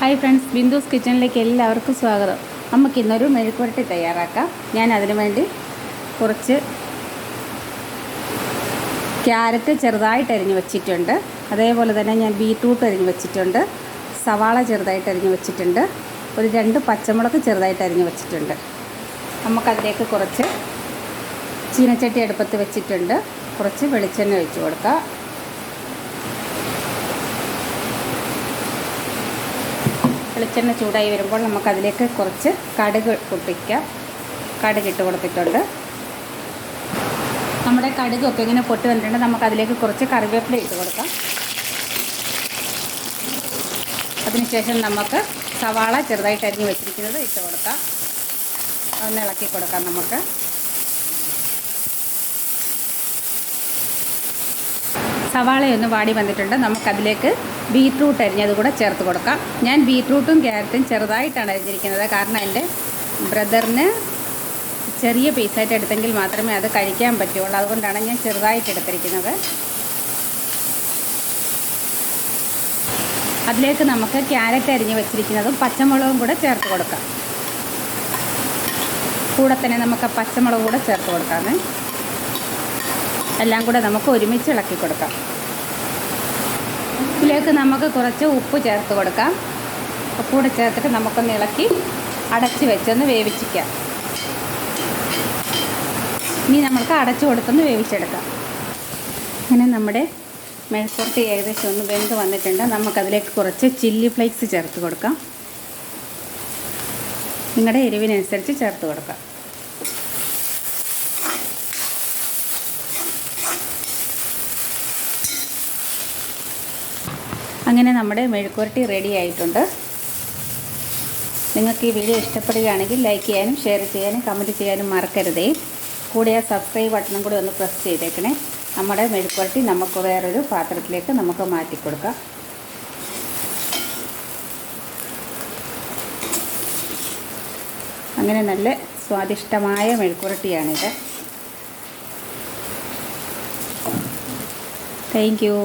Hi friends ബിന്ദുസ് കിച്ചണിലേക്ക് എല്ലാവർക്കും സ്വാഗതം. നമുക്ക് ഇന്നൊരു മെഴുക്കുവരട്ടി തയ്യാറാക്കാം. ഞാൻ അതിനു വേണ്ടി കുറച്ച് ക്യാരറ്റ് ചെറുതായിട്ട് അരിഞ്ഞ് വെച്ചിട്ടുണ്ട്. അതേപോലെ തന്നെ ഞാൻ ബീറ്റ്റൂട്ട് അരിഞ്ഞ് വെച്ചിട്ടുണ്ട്. സവാള ചെറുതായിട്ട് അരിഞ്ഞ് വെച്ചിട്ടുണ്ട്. ഒരു രണ്ട് പച്ചമുളക് ചെറുതായിട്ട് അരിഞ്ഞ് വെച്ചിട്ടുണ്ട്. നമുക്കതിലേക്ക് കുറച്ച് ചീനച്ചട്ടി അടുപ്പത്ത് വെച്ചിട്ടുണ്ട്. കുറച്ച് വെളിച്ചെണ്ണ ഒഴിച്ച് കൊടുക്കാം. വെളിച്ചെണ്ണ ചൂടായി വരുമ്പോൾ നമുക്കതിലേക്ക് കുറച്ച് കടുക് പൊട്ടിക്കാം. കടുക് ഇട്ട് കൊടുത്തിട്ടുണ്ട്. നമ്മുടെ കടുകൊക്കെ ഇങ്ങനെ പൊട്ടി വന്നിട്ടുണ്ട്. നമുക്കതിലേക്ക് കുറച്ച് കറിവേപ്പില ഇട്ട് കൊടുക്കാം. അതിനുശേഷം നമുക്ക് സവാള ചെറുതായിട്ട് അരിഞ്ഞ് വെച്ചിരിക്കുന്നത് ഇട്ട് കൊടുക്കാം. ഒന്ന് ഇളക്കി കൊടുക്കാം നമുക്ക്. സവാളയൊന്ന് വാടി വന്നിട്ടുണ്ട്. നമുക്കതിലേക്ക് ബീറ്റ്റൂട്ട് അരിഞ്ഞത് കൂടെ ചേർത്ത് കൊടുക്കാം. ഞാൻ ബീറ്റ്റൂട്ടും ക്യാരറ്റും ചെറുതായിട്ടാണ് അരിഞ്ഞിരിക്കുന്നത്. കാരണം എന്റെ ബ്രദറിന് ചെറിയ പീസായിട്ട് എടുത്തെങ്കിൽ മാത്രമേ അത് കഴിക്കാൻ പറ്റുള്ളൂ. അതുകൊണ്ടാണ് ഞാൻ ചെറുതായിട്ട് എടുത്തിരിക്കുന്നത്. അതിലേക്ക് നമുക്ക് ക്യാരറ്റ് അരിഞ്ഞ് വെച്ചിരിക്കുന്നതും പച്ചമുളകും കൂടെ ചേർത്ത് കൊടുക്കാം. കൂടെ തന്നെ നമുക്ക് പച്ചമുളക് കൂടെ ചേർത്ത് കൊടുക്കാമേ. എല്ലാം കൂടെ നമുക്ക് ഒരുമിച്ച് ഇളക്കി കൊടുക്കാം. ഇതിലേക്ക് നമുക്ക് കുറച്ച് ഉപ്പ് ചേർത്ത് കൊടുക്കാം. ഉപ്പ് ഉപ്പൂടെ ചേർത്തിട്ട് നമുക്കൊന്ന് ഇളക്കി അടച്ച് വെച്ചൊന്ന് വേവിച്ചിക്കാം. ഇനി നമുക്ക് അടച്ചു കൊടുത്തൊന്ന് വേവിച്ചെടുക്കാം. അങ്ങനെ നമ്മുടെ മെഴുക്കുരട്ടി ഏകദേശം ഒന്ന് വെന്ത് വന്നിട്ടുണ്ട്. നമുക്കതിലേക്ക് കുറച്ച് ചില്ലി ഫ്ലേക്സ് ചേർത്ത് കൊടുക്കാം. നിങ്ങളുടെ എരിവിനനുസരിച്ച് ചേർത്ത് കൊടുക്കാം. അങ്ങനെ നമ്മുടെ മെഴുക്കുരട്ടി റെഡി ആയിട്ടുണ്ട്. നിങ്ങൾക്ക് ഈ വീഡിയോ ഇഷ്ടപ്പെടുകയാണെങ്കിൽ ലൈക്ക് ചെയ്യാനും ഷെയർ ചെയ്യാനും കമന്റ് ചെയ്യാനും മറക്കരുതേ. കൂടെ ആ സബ്സ്ക്രൈബ് ബട്ടണും കൂടി ഒന്ന് പ്രസ് ചെയ്തേക്കണേ. നമ്മുടെ മെഴുക്കുരട്ടി നമുക്ക് വേറൊരു പാത്രത്തിലേക്ക് നമുക്ക് മാറ്റി കൊടുക്കാം. അങ്ങനെ നല്ല സ്വാദിഷ്ടമായ മെഴുക്കുരട്ടിയാണിത് താങ്ക് യു